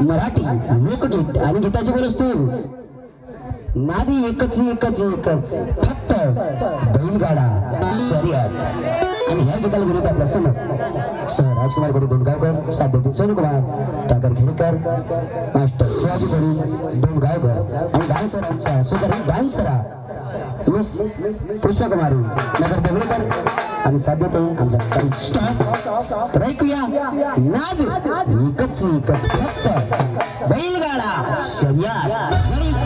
मराठी लोकगीत आणि गीताची बोल असतील नादी एकच एकच एकच. फक्त बैलगाडा शर्यत. आणि ह्या गीताला गेलो आपल्यासमोर सर राजकुमार गोडी दोंडगावकर साध्यातील सोनकुमार टाकर खेडेकर मास्टर शिवाजी गोडी दोनगावकर. आणि डान्सर आमचा सुपर डान्सरा मिस पुष्पकुमारी नगर देवळेकर आणि साध्यात आमचा काही स्टॉप तर ऐकूया नाद एकच एकच फक्त बैलगाडा शर्या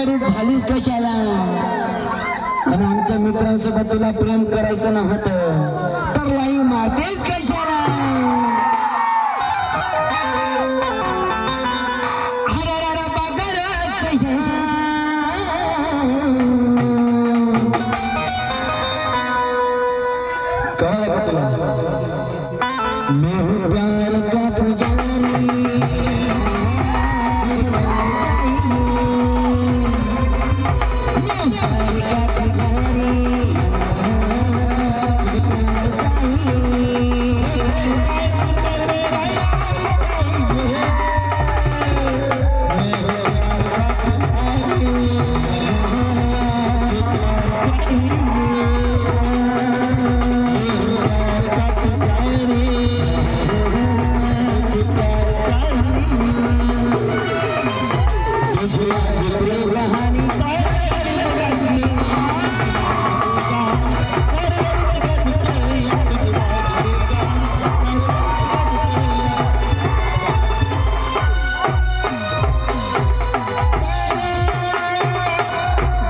शर्यत झालीस कशाला पण आमच्या मित्रांसोबत तुला प्रेम करायचं नव्हतं. तर लाईव्ह मारतेच कशाला कळलं का तुला? मी प्यार का